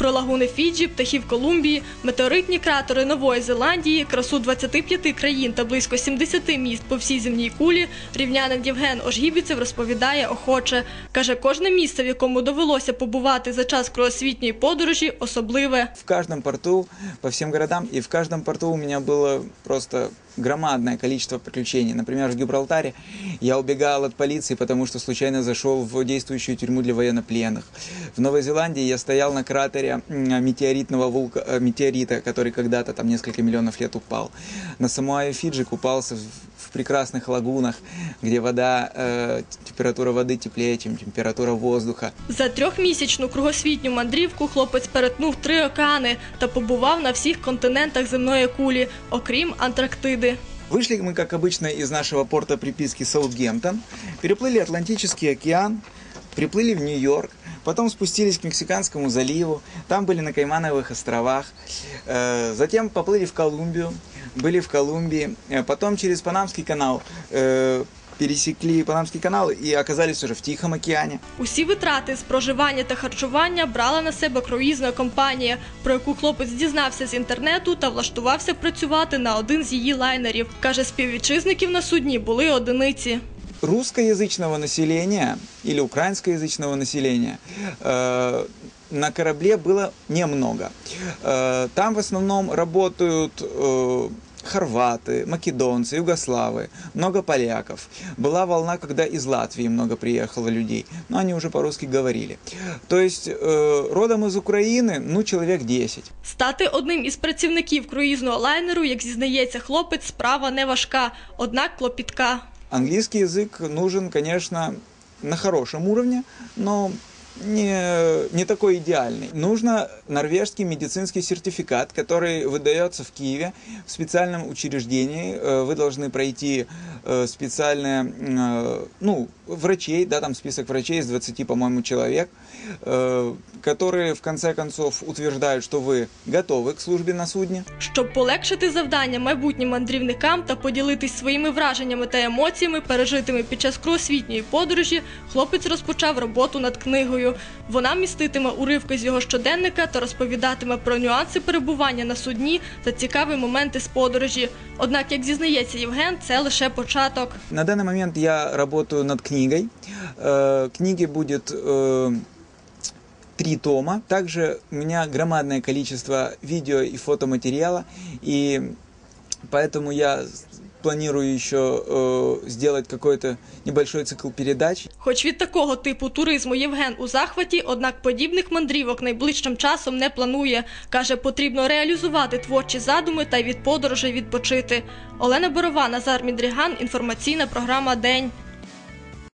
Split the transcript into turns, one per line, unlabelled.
Про лагуни Фіджі, птахів Колумбії, метеоритні кратери Нової Зеландії, красу 25 країн та близько 70 міст по всій земній кулі. Рівнянин Євген Ожгібіцев розповідає охоче. Каже, кожне місце, в якому довелося побувати за час кругосвітньої подорожі, особливе.
В каждом порту, по всем городам, и в каждом порту у меня было просто громадное количество приключений. Например, в Гибралтаре я убегал от полиции, потому что случайно зашел в действующую тюрьму для военнопленных. В Новой Зеландии я стоял на кратере м, метеоритного вулка- э, метеорита, который когда-то там несколько миллионов лет упал. На Самуае Фиджи купался в, в прекрасных лагунах, где вода, э, температура воды теплее, чем температура воздуха.
За трьохмісячну кругосвітню мандрівку хлопець перетнув три океани та побував на всіх континентах земної кулі, окрім Антарктиди.
Вышли мы, как обычно, из нашего порта приписки Саутгемптон, переплыли Атлантический океан, приплыли в Нью-Йорк, потом спустились к Мексиканскому заливу, там были на Каймановых островах, э, затем поплыли в Колумбию, были в Колумбии, э, потом через Панамский канал э, пересекли Панамский канал и оказались уже в Тихом океане.
Усі витрати з проживання та харчування брала на себе круїзна компанія, про яку хлопець дізнався з інтернету та влаштувався працювати на один з її лайнерів. Каже, співвітчизників на судні були одиниці.
русскоязычного населения или украинскоязычного населения э, на корабле было немного. Э, там в основном работают э, хорваты, македонцы, югославы, много поляков. Была волна, когда из Латвии много приехало людей, но они уже по-русски говорили. То есть э, родом из Украины, ну, человек 10.
Стати одним із працівників круїзного лайнеру, як зізнається хлопець, справа не важка, однак клопітка.
Английский язык нужен, конечно, на хорошем уровне, но не, не такой идеальный. Нужно норвежский медицинский сертификат, который выдается в Киеве в специальном учреждении. Э, Вы должны пройти э, специальные, э, ну, врачей, да, там список врачей из 20, по-моему, человек, э, которые в конце концов утверждают, что вы готовы к службе на судне.
Щоб полегшити завдання майбутнім мандрівникам та поділитись своїми враженнями та емоціями, пережитими під час кругосвітньої подорожі, хлопець розпочав роботу над книгою. Вона міститиме уривки з його щоденника та розповідатиме про нюанси перебування на судні та цікаві моменти з подорожі. Однак, як зізнається Євген, це лише початок.
На данный момент я работаю над книгой. Э, Книги будет э, три тома. Также у меня громадное количество видео и фотоматериала, и поэтому я планирую еще э, сделать какой-то небольшой цикл передач.
Хоч від такого типу туризму Євген у захваті, однак подібних мандрівок найближчим часом не планує. Каже, потрібно реалізувати творчі задуми та й від подорожей відпочити. Олена Борова, Назар Мідріган, інформаційна програма День.